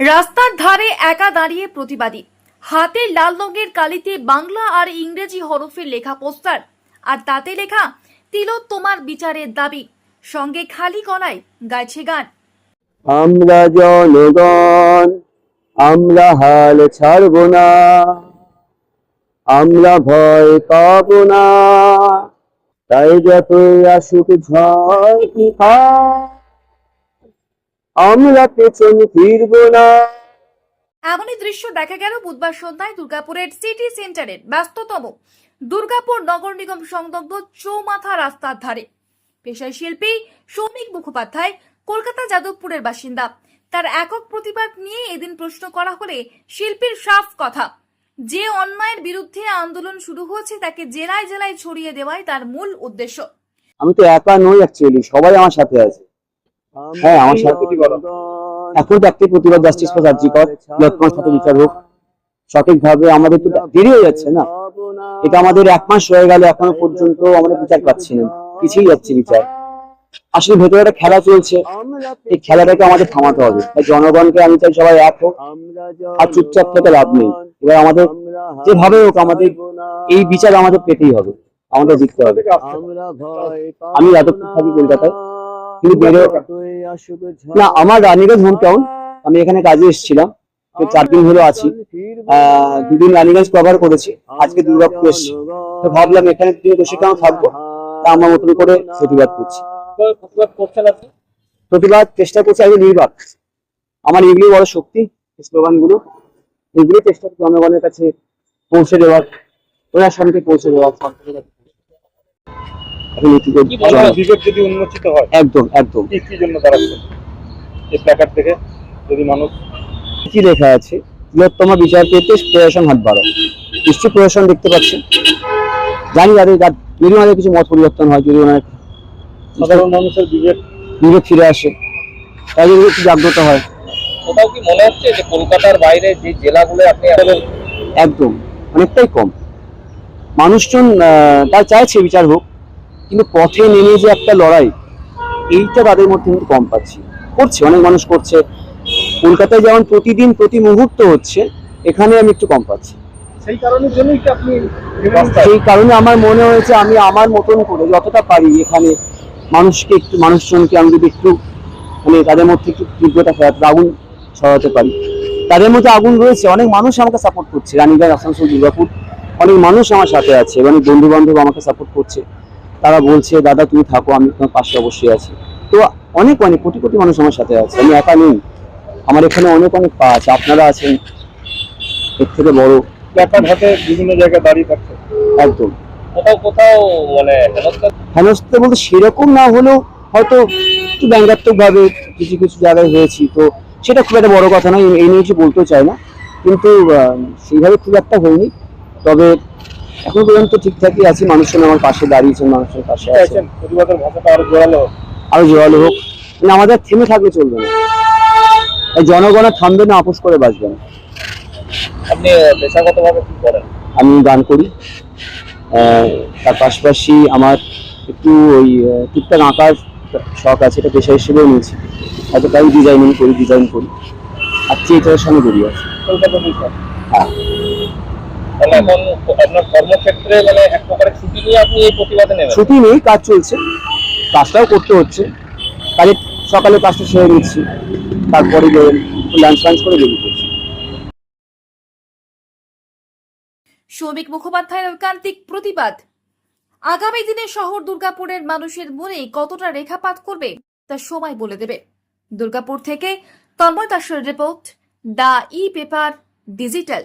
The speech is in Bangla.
রাস্তার ধারে একা দাঁড়িয়ে প্রতিবাদী। হাতে লাল রঙের কালিতে বাংলা আর ইংরেজি হরফে লেখা পোস্টার। আর তাতে লেখা তিলোত্তমার বিচারের দাবি। সঙ্গে খালি গলায় গাইছে গান। আমরা জনগণ আমরা হাল ছাড়ব না। আমরা ভয় পাব না। তাই যতই আসুক ঝড় তুফান, আমরা পেছন ফিরব না। এমনই দৃশ্য দেখা গেল বুধবার সন্ধ্যায় দুর্গাপুরের সিটি সেন্টারের ব্যস্ততম দুর্গাপুর নগর নিগম সংলগ্ন চৌমাথা রাস্তার ধারে। পেশায় শিল্পী সৌমিক মুখোপাধ্যায় কলকাতা যাদবপুরের বাসিন্দা। তার একক প্রতিবাদ নিয়ে এদিন প্রশ্ন করা হলে শিল্পীর সাফ কথা। যে অন্যায়ের বিরুদ্ধে আন্দোলন শুরু হয়েছে তাকে জেলায় জেলায় ছড়িয়ে দেওয়াই তার মূল উদ্দেশ্য। আমি তো একা নই অ্যাকচুয়ালি সবাই আমার সাথে আছে। হ্যাঁ আমার সাথে বলো? এখন তো একটাই প্রতিবাদ জাস্টিস ফর কার্যকর বৃহত্তম সাথে বিচার হোক। সঠিকভাবে আমাদের তো দেরি হয়ে যাচ্ছে না? এটা আমাদের এক মাস হয়ে গেল এখনও পর্যন্ত আমরা বিচার পাচ্ছি না। কিছুই যাচ্ছে বিচার। আসলে ভেতরে একটা খেলা চলছে। এই খেলাটাকে আমাদের থামাতে হবে। তাই জনগণকে আমি চাই সবাই এক হোক। আর চুপচাপ থেকে লাভ নেই। এবার আমাদের যেভাবে হোক আমাদের এই বিচার আমাদের পেতেই হবে। আমাদের জিততে হবে। আমি যাদবপুর থাকি কলকাতায়। বেড়ে না, আমার রানীগঞ্জ হোম আমি এখানে কাজে এসেছিলাম। তো চার দিন হলো আছি। দুদিন রানীগঞ্জ কভার করেছি। আজকে দুর্গাপুর এসেছি। তো ভাবলাম এখানে দিয়ে বসে কেন থাকব? তা আমার মতন করে প্রতিবাদ করছি। প্রতিবাদ আপনি চেষ্টা করছি আগে নির্বাক। আমার এগুলি বড় শক্তি স্লোগানগুলো এগুলি চেষ্টা করছি জনগণের কাছে পৌঁছে দেওয়ার ওনার সঙ্গে পৌঁছে দেওয়ার। সরকারের কাছে এখন এটুকু কি বলবেন জানাই। বিবেক যদি উন্মোচিত হয় একদম একদম। কি কি জন্য দাঁড়াচ্ছে এই প্ল্যাকার্ড থেকে যদি মানুষ কি লেখা আছে? বৃহত্তম বিচার পেতে প্রশাসন হাত বাড়াও। নিশ্চয়ই প্রশাসন দেখতে পাচ্ছেন। জানি যদি ওনাদের কিছু মত পরিবর্তন হয় যদি ওনার সাধারণ মানুষের বিবেক বিবেক ফিরে আসে তাই যদি একটু জাগ্রত হয়। কোথাও কি মনে হচ্ছে যে কলকাতার বাইরে যে জেলাগুলো আপনি একদম অনেকটাই কম। মানুষজন আহ, তার চাইছে বিচার হোক কিন্তু পথে নেমে যে একটা লড়াই এইটা তাদের মধ্যে কিন্তু কম পাচ্ছি। করছে অনেক মানুষ করছে। কলকাতায় যেমন প্রতিদিন প্রতি মুহূর্ত হচ্ছে এখানে আমি একটু কম পাচ্ছি। সেই কারণের জন্যই কি আপনি সেই কারণে আমার মনে হয়েছে আমি আমার মতন করে যতটা পারি এখানে মানুষকে একটু মানুষজনকে আমি যদি একটু মানে তাদের মধ্যে একটু তীব্রতা ফেরাতে আগুন ছড়াতে পারি। তাদের মধ্যে আগুন রয়েছে অনেক মানুষ আমাকে সাপোর্ট করছে। রানীগঞ্জ আসানসোল দুর্গাপুর অনেক মানুষ আমার সাথে আছে অনেক বন্ধু বান্ধব আমাকে সাপোর্ট করছে। তারা বলছে দাদা তুমি থাকো আমি তোমার পাশে অবশ্যই আছি। তো অনেক অনেক কোটি কোটি মানুষ আমার সাথে আছে আমি একা নেই। আমার এখানে অনেক অনেক পা আছে আপনারা আছেন এর থেকে বড়। প্ল্যাকার্ড হাতে বিভিন্ন জায়গায় দাঁড়িয়ে থাকছে? একদম। কোথাও কোথাও মানে হেনস্থা? বলতে সেরকম না হলেও হয়তো একটু ব্যঙ্গাত্মক ভাবে কিছু কিছু জায়গায় হয়েছি। তো সেটা খুব একটা বড় কথা নয় এই- এই নিয়ে কিছু বলতেও চাই না। কিন্তু সেইভাবে খুব একটা হয়নি। তবে এখন পর্যন্ত ঠিকঠাকই আছি মানুষজন আমার পাশে দাঁড়িয়েছেন মানুষের পাশে আছে চাইছেন প্রতিবাদের ভাষাটা আরও জোরালো হোক। আরও জোরালো হোক। মানে আমাদের থেমে থাকলে চলবে না। এই জনগণ আর থামবে না আপোষ করে বাঁচবে না। আপনি পেশাগতভাবে কি করেন? আমি গান করি। তার পাশাপাশি আমার একটু ওই টুকটাক আঁকার শখ আছে এটা পেশা হিসেবেও নিয়েছি। হয়তো তাই ডিজাইনিং করি ডিজাইন করি। আর থিয়েটারের সঙ্গে জড়িয়ে আছে। কলকাতা হ্যাঁ। এখন আপনার কর্মক্ষেত্রে মানে এক প্রকারের ছুটি নিয়ে আপনি এই প্রতিবাদে নেবেন? ছুটি নেই কাজ চলছে। কাজটাও করতে হচ্ছে। কাজে সকালে কাজটা সেরে নিচ্ছি। তারপরে লাঞ্চ ফাঞ্চ করে বেরিয়ে পড়ছি। সৌমিক মুখোপাধ্যায়ের ঐকান্তিক প্রতিবাদ। আগামী দিনে শহর দুর্গাপুরের মানুষের মনে কতটা রেখাপাত করবে তা সময় বলে দেবে। দুর্গাপুর থেকে তন্ময় দাসের report the E paper digital.